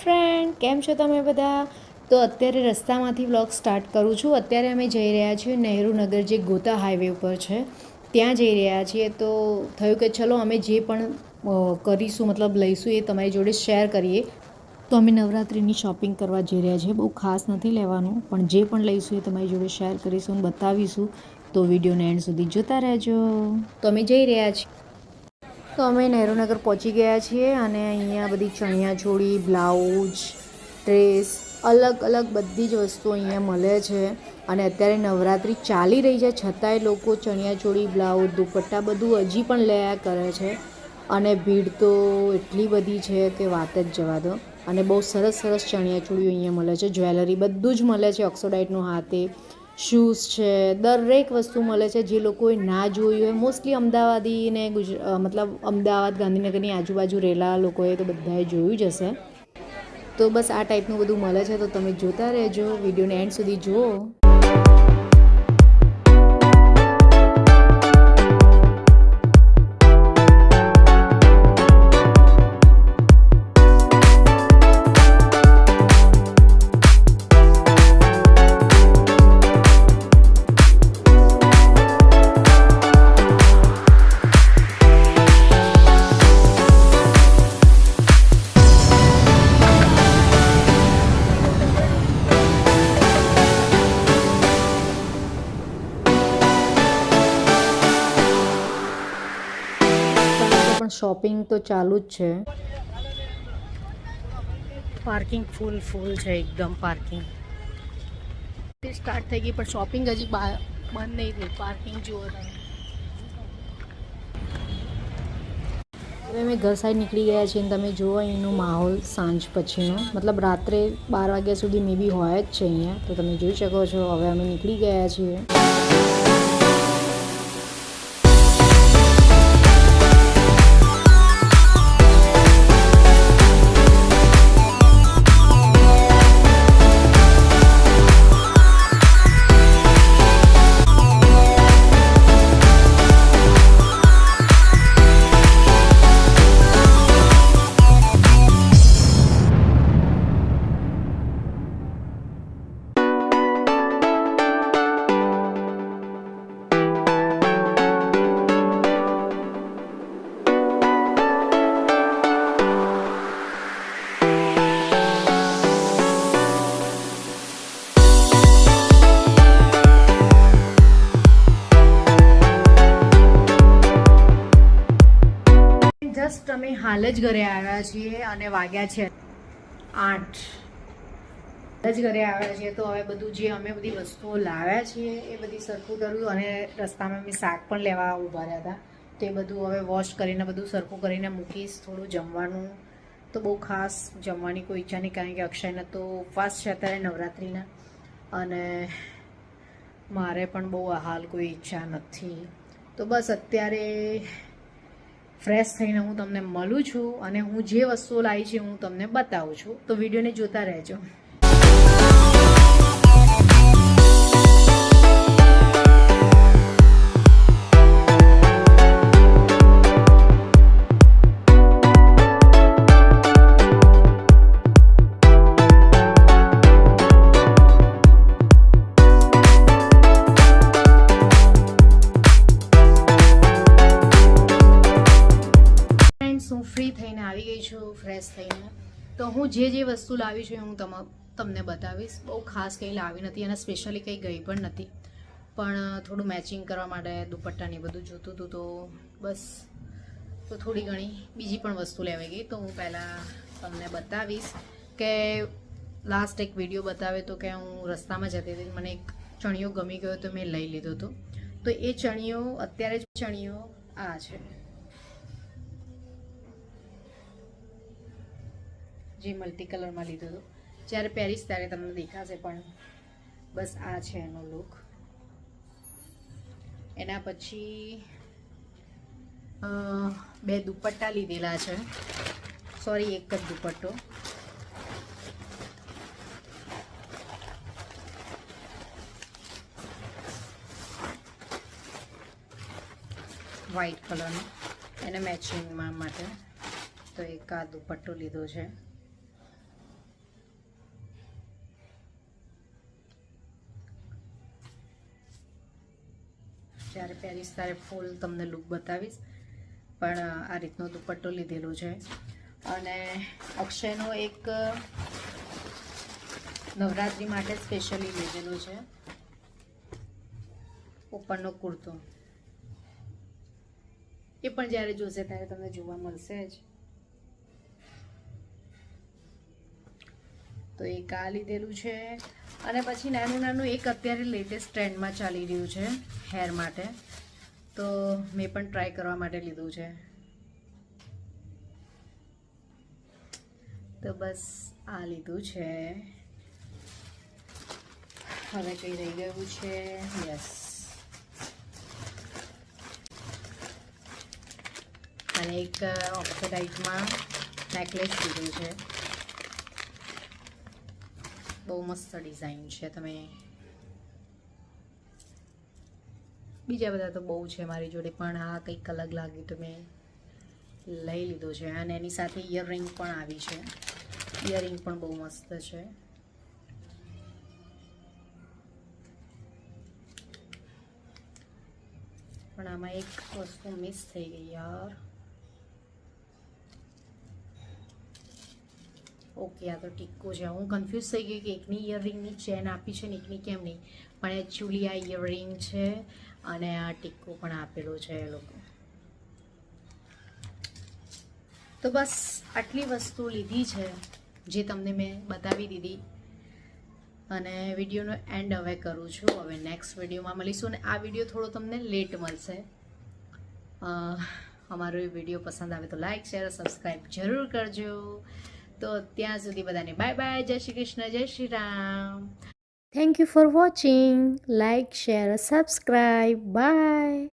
Friend, કેમ છો તમે બધા? તો અત્યારે રસ્તામાંથી વ્લોગ સ્ટાર્ટ કરું છું. અત્યારે અમે જઈ રહ્યા છીએ નહેરુનગર જે ગોતા હાઈવે ઉપર છે. ત્યાં જઈ રહ્યા છીએ. તો થયું કે ચલો અમે જે પણ કરીશું, મતલબ લઈશું એ તમારી જોડે શેર કરીએ. તો અમે નવરાત્રિની શોપિંગ કરવા જઈ રહ્યા છીએ. બહુ ખાસ નથી લેવાનું, પણ જે પણ લઈશું એ તમારી જોડે શેર કરીશું અને બતાવીશું. તો વિડીયોને એન્ડ સુધી જોતા રહેજો. તો અમે જઈ રહ્યા છીએ. તો અમે નહેરુનગર પહોંચી ગયા છીએ અને અહીંયા બધી ચણિયાચોળી બ્લાઉઝ, ડ્રેસ, અલગ અલગ બધી જ વસ્તુઓ અહીંયા મળે છે. અને અત્યારે નવરાત્રિ ચાલી રહી છે, છતાંય લોકો ચણિયાચોળી બ્લાઉઝ, દુપટ્ટા બધું હજી પણ લયા કરે છે. અને ભીડ તો એટલી બધી છે કે વાત જ જવા દો. અને બહુ સરસ સરસ ચણિયાચોળીઓ અહીંયા મળે છે, જ્વેલરી બધું જ મળે છે, ઓક્સોડાઇટનું હાથે. શૂઝ છે, દરેક વસ્તુ મળે છે જે લોકોએ ના જોયું હોય. મોસ્ટલી અમદાવાદી ને ગુજ મતલબ અમદાવાદ, ગાંધીનગરની આજુબાજુ રહેલા લોકોએ તો બધાએ જોયું જ હશે. તો બસ આ ટાઈપનું બધું મળે છે, તો તમે જોતા રહેજો. વિડીયોને એન્ડ સુધી જુઓ. શોપિંગ તો ચાલુ જ છે. પાર્કિંગ ફૂલ ફૂલ છે એકદમ પાર્કિંગ. સ્ટાર્ટ થઈ ગઈ પણ શોપિંગ હજી બા બંધ નહીં થઈ પાર્કિંગ જુઓ તમે. હવે અમે ઘર સાઈડ નીકળી ગયા છીએ અને તમે જુઓ અહીંનો માહોલ સાંજ પછીનો. મતલબ રાત્રે બાર વાગ્યા સુધી મે બી હોય જ છે અહીંયા. તો તમે જોઈ શકો છો હવે અમે નીકળી ગયા છીએ. હાલ જ ઘરે આવ્યા છીએ અને વાગ્યા છે આઠ. હાલ જ ઘરે આવ્યા છીએ તો હવે બધું જે અમે બધી વસ્તુઓ લાવ્યા છીએ એ બધી સરખું કર્યું અને રસ્તામાં અમે શાક પણ લેવા ઊભા રહ્યા હતા. તો એ બધું હવે વોશ કરીને બધું સરખું કરીને મૂકીશ, થોડું જમવાનું તો બહુ ખાસ, જમવાની કોઈ ઈચ્છા નહીં કારણ કે અક્ષયને તો ઉપવાસ છે અત્યારે નવરાત્રિના અને મારે પણ બહુ હાલ કોઈ ઈચ્છા નથી. તો બસ અત્યારે ફ્રેશ થઈને હું તમને મળું છું અને હું જે વસ્તુઓ લાવી છે હું તમને બતાવું છું. તો વિડીયોને જોતા રહેજો. ફ્રેન્ડ્સ હું ફ્રી થઈને આવી ગઈ છું ફ્રેશ થઈને. તો હું જે જે વસ્તુ લાવી છું હું તમ, તમને બતાવીશ. બહુ ખાસ કંઈ લાવી નથી અને સ્પેશિયલી કંઈ ગઈ પણ નથી. પણ થોડું મેચિંગ કરવા માટે દુપટ્ટાને બધું જોતું હતું તો બસ. તો થોડી ઘણી બીજી પણ વસ્તુ લેવાઈ ગઈ. તો હું પહેલાં તમને બતાવીશ કે લાસ્ટ એક વીડિયો બતાવે તો કે હું રસ્તામાં જતી હતી. મને એક ચણિયો ગમી ગયો તો મેં લઈ લીધો હતો. તો એ ચણિયો, અત્યારે જ ચણિયો આ છે. જે મલ્ટી કલરમાં લીધો હતો. જ્યારે પહેરીશ ત્યારે તમને દેખાશે પણ બસ આ છે એનો લુક એના પછી બે દુપટ્ટા લીધેલા છે. સોરી એક જ દુપટ્ટો. વ્હાઈટ કલરનો એને મેચિંગમાં માટે તો એક આ દુપટ્ટો લીધો છે. જ્યારે પહેરીશ ત્યારે ફૂલ તમને લુક બતાવીશ. પણ આ રીતનો દુપટ્ટો લીધેલો છે. અને અક્ષયનો એક નવરાત્રિ માટે સ્પેશિયલી લીધેલો છે. ઉપરનો કુર્તો. એ પણ જ્યારે જોશે ત્યારે તમને જોવા મળશે જ. તો એક આ લીધેલું છે. અને પછી નાનું નાનું એક અત્યારે લેટેસ્ટ ટ્રેન્ડમાં ચાલી રહ્યું છે હેર માટે. તો મેં પણ ટ્રાય કરવા માટે લીધું છે. તો બસ આ લીધું છે. હવે કઈ રહી ગયું છે? યસ અને એક ઓક્સોડાઇટમાં નેકલેસ લીધું છે. બહુ મસ્ત ડિઝાઇન છે. તમે બીજા બધા તો બહુ છે મારી જોડે, પણ આ કંઈક અલગ લાગ્યું તો મેં લઈ લીધો છે. અને એની સાથે ઇયરરિંગ પણ આવી છે. ઇયરરિંગ પણ બહુ મસ્ત છે. પણ આમાં એક વસ્તુ મિસ થઈ ગઈ યાર. ઓકે, આ તો ટીક્કો છે. હું કન્ફ્યુઝ થઈ ગઈ કે એકની ઇયરરિંગની ચેન આપી છે ને એકની કેમ નહીં. પણ એકચ્યુઅલી આ ઇયરરિંગ છે અને આ ટીક્કો પણ આપેલો છે એ લોકો. તો બસ આટલી વસ્તુ લીધી છે જે તમને મેં બતાવી દીધી. અને વિડીયોનો એન્ડ હવે કરું છું. હવે નેક્સ્ટ વિડીયોમાં મળીશું અને આ વીડિયો થોડો તમને લેટ મળશે. અમારો એ વીડિયો પસંદ આવે તો લાઈક શેર સબસ્ક્રાઈબ જરૂર કરજો. તો ત્યાં સુધી બધાને બાય બાય જય શ્રી કૃષ્ણ, જય Shri Ram. Thank you for watching like share subscribe bye